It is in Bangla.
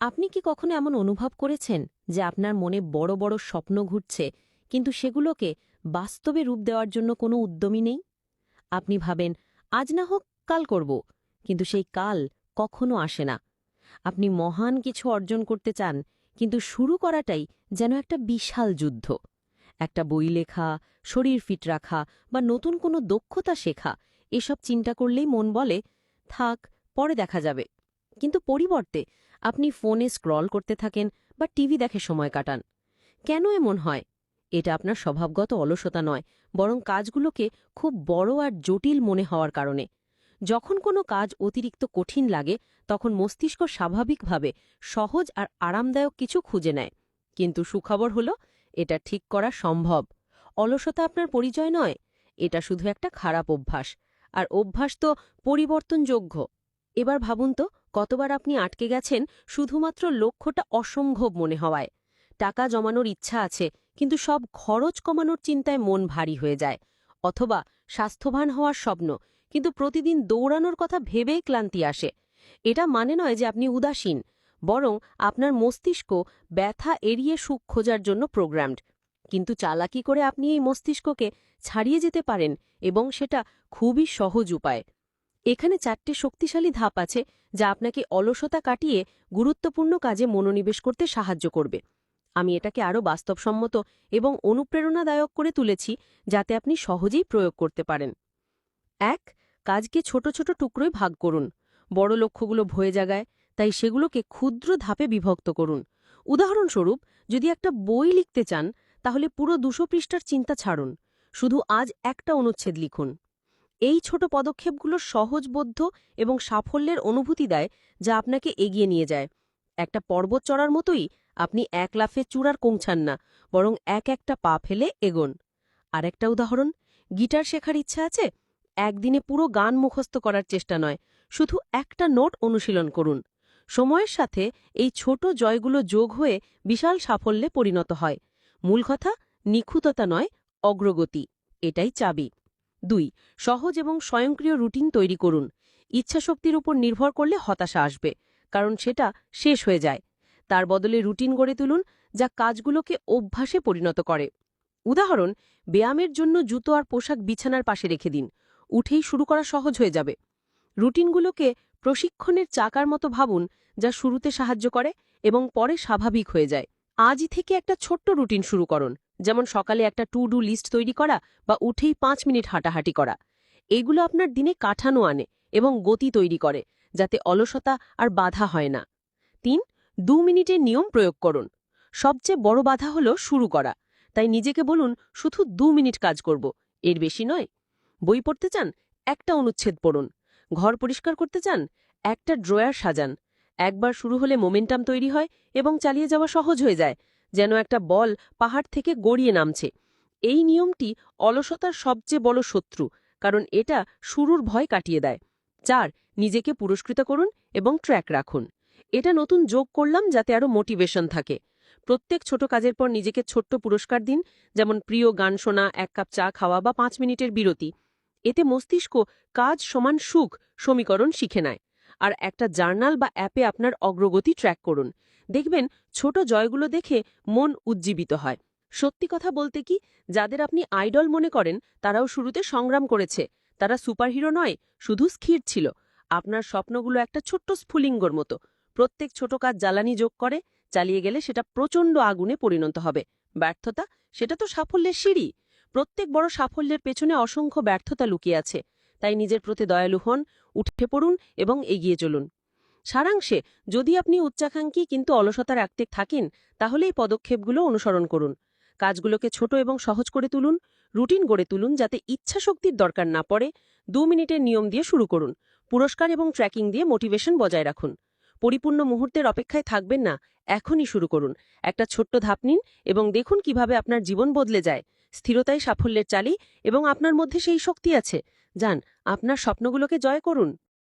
আপনি কি কখনো এমন অনুভব করেছেন যে আপনার মনে বড় বড় স্বপ্ন ঘুরছে, কিন্তু সেগুলোকে বাস্তবে রূপ দেওয়ার জন্য কোনো উদ্যমী নেই? আপনি ভাবেন, আজ না হোক কাল করব কিন্তু সেই কাল কখনো আসে না। আপনি মহান কিছু অর্জন করতে চান, কিন্তু শুরু করাটাই যেন একটা বিশাল যুদ্ধ। একটা বই লেখা, শরীর ফিট রাখা বা নতুন কোনো দক্ষতা শেখা, এসব চিন্তা করলেই মন বলে, থাক, পরে দেখা যাবে। কিন্তু পরিবর্তে আপনি ফোনে স্ক্রল করতে থাকেন বা টিভি দেখে সময় কাটান। কেন এমন হয়? এটা আপনার স্বভাবগত অলসতা নয়, বরং কাজগুলোকে খুব বড় আর জটিল মনে হওয়ার কারণে। যখন কোনো কাজ অতিরিক্ত কঠিন লাগে, তখন মস্তিষ্ক স্বাভাবিকভাবে সহজ আর আরামদায়ক কিছু খুঁজে নেয়। কিন্তু সুখবর হল, এটা ঠিক করা সম্ভব। অলসতা আপনার পরিচয় নয়, এটা শুধু একটা খারাপ অভ্যাস। আর অভ্যাস তো পরিবর্তনযোগ্য। এবার ভাবুন তো কতবার আপনি আটকে গেছেন শুধুমাত্র লক্ষ্যটা অসম্ভব মনে হওয়ায়। টাকা জমানোর ইচ্ছা আছে, কিন্তু সব খরচ কমানোর চিন্তায় মন ভারী হয়ে যায়। অথবা স্বাস্থ্যবান হওয়ার স্বপ্ন, কিন্তু প্রতিদিন দৌড়ানোর কথা ভেবেই ক্লান্তি আসে। এটা মানে নয় যে আপনি উদাসীন, বরং আপনার মস্তিষ্ক ব্যথা এড়িয়ে সুখ খোঁজার জন্য প্রোগ্রামড কিন্তু চালাকি করে আপনি এই মস্তিষ্ককে ছাড়িয়ে যেতে পারেন এবং সেটা খুবই সহজ উপায়। এখানে চারটে শক্তিশালী ধাপ আছে যা আপনাকে অলসতা কাটিয়ে গুরুত্বপূর্ণ কাজে মনোনিবেশ করতে সাহায্য করবে। আমি এটাকে আরও বাস্তবসম্মত এবং অনুপ্রেরণাদায়ক করে তুলেছি যাতে আপনি সহজেই প্রয়োগ করতে পারেন। এক, কাজকে ছোট ছোট টুকরোয় ভাগ করুন। বড় লক্ষ্যগুলো ভয়ে জাগায়, তাই সেগুলোকে ক্ষুদ্র ধাপে বিভক্ত করুন। উদাহরণস্বরূপ, যদি একটা বই লিখতে চান, তাহলে পুরো দুশো পৃষ্ঠার চিন্তা ছাড়ুন। শুধু আজ একটা অনুচ্ছেদ লিখুন। এই ছোট পদক্ষেপগুলো সহজবোধ্য এবং সাফল্যের অনুভূতি দেয় যা আপনাকে এগিয়ে নিয়ে যায়। একটা পর্বত চড়ার মতোই আপনি এক লাফে চূড়ার পৌঁছান না, বরং এক একটা পা ফেলে এগোন। আরেকটা উদাহরণ, গিটার শেখার ইচ্ছা আছে? একদিনে পুরো গান মুখস্থ করার চেষ্টা নয়, শুধু একটা নোট অনুশীলন করুন। সময়ের সাথে এই ছোট জয়গুলো যোগ হয়ে বিশাল সাফল্যে পরিণত হয়। মূল কথা, নিখুঁততা নয়, অগ্রগতি, এটাই চাবি। দুই, সহজ এবং স্বয়ংক্রিয় রুটিন তৈরি করুন। ইচ্ছাশক্তির উপর নির্ভর করলে হতাশা আসবে, কারণ সেটা শেষ হয়ে যায়। তার বদলে রুটিন গড়ে তুলুন, যা কাজগুলোকে অভ্যাসে পরিণত করে। উদাহরণ, ব্যায়ামের জন্য জুতো আর পোশাক বিছানার পাশে রেখে দিন। উঠেই শুরু করা সহজ হয়ে যাবে। রুটিনগুলোকে প্রশিক্ষণের চাকার মতো ভাবুন, যা শুরুতে সাহায্য করে এবং পরে স্বাভাবিক হয়ে যায়। আজই থেকে একটা ছোট্ট রুটিন শুরু করুন। যেমন সকালে একটা টু ডু লিস্ট তৈরি করা বা উঠেই পাঁচ মিনিট হাঁটাহাঁটি করা। এগুলো আপনার দিনে কাঠানো আনে এবং গতি তৈরি করে, যাতে অলসতা আর বাধা হয় না। তিন, দু মিনিটের নিয়ম প্রয়োগ করুন। সবচেয়ে বড় বাধা হল শুরু করা। তাই নিজেকে বলুন, শুধু দু মিনিট কাজ করব, এর বেশি নয়। বই পড়তে চান, একটা অনুচ্ছেদ পড়ুন। ঘর পরিষ্কার করতে চান, একটা ড্রয়ার সাজান। একবার শুরু হলে মোমেন্টাম তৈরি হয় এবং চালিয়ে যাওয়া সহজ হয়ে যায়। যেন একটা বল পাহাড় থেকে গড়িয়ে নামছে। এই নিয়মটি অলসতার সবচেয়ে বড় শত্রু, কারণ এটা শুরুর ভয় কাটিয়ে দেয়। চার, নিজেকে পুরস্কৃত করুন এবং ট্র্যাক রাখুন। এটা নতুন যোগ করলাম যাতে আরও মোটিভেশন থাকে। প্রত্যেক ছোট কাজের পর নিজেকে ছোট্ট পুরস্কার দিন, যেমন প্রিয় গান শোনা, এক কাপ চা খাওয়া বা পাঁচ মিনিটের বিরতি। এতে মস্তিষ্ক কাজ সমান সুখ সমীকরণ শিখে নেয়। আর একটা জার্নাল বা অ্যাপে আপনার অগ্রগতি ট্র্যাক করুন। দেখবেন ছোট জয়গুলো দেখে মন উজ্জীবিত হয়। সত্যি কথা বলতে কি, যাদের আপনি আইডল মনে করেন, তারাও শুরুতে সংগ্রাম করেছে। তারা সুপারহিরো নয়, শুধু স্থির ছিল। আপনার স্বপ্নগুলো একটা ছোট্ট স্ফুলিঙ্গর মতো। প্রত্যেক ছোট কাজ জ্বালানি যোগ করে, চালিয়ে গেলে সেটা প্রচণ্ড আগুনে পরিণত হবে। ব্যর্থতা, সেটা তো সাফল্যের সিঁড়ি। প্রত্যেক বড় সাফল্যের পেছনে অসংখ্য ব্যর্থতা লুকিয়ে আছে। তাই নিজের প্রতি দয়ালু হন, উঠে পড়ুন এবং এগিয়ে চলুন। সারাংশে যদি আপনি উচ্চাকাঙ্ক্ষী কিন্তু অলসতার রাখতে থাকেন, তাহলে এই পদক্ষেপগুলো অনুসরণ করুন। কাজগুলোকে ছোট এবং সহজ করে তুলুন, রুটিন গড়ে তুলুন যাতে ইচ্ছা শক্তির দরকার না পড়ে, দু মিনিটের নিয়ম দিয়ে শুরু করুন, পুরস্কার এবং ট্র্যাকিং দিয়ে মোটিভেশন বজায় রাখুন। পরিপূর্ণ মুহূর্তের অপেক্ষায় থাকবেন না, এখনই শুরু করুন। একটা ছোট্ট ধাপ নিন এবং দেখুন কীভাবে আপনার জীবন বদলে যায়। স্থিরতাই সাফল্যের চালি এবং আপনার মধ্যে সেই শক্তি আছে। যান, আপনার স্বপ্নগুলোকে জয় করুন।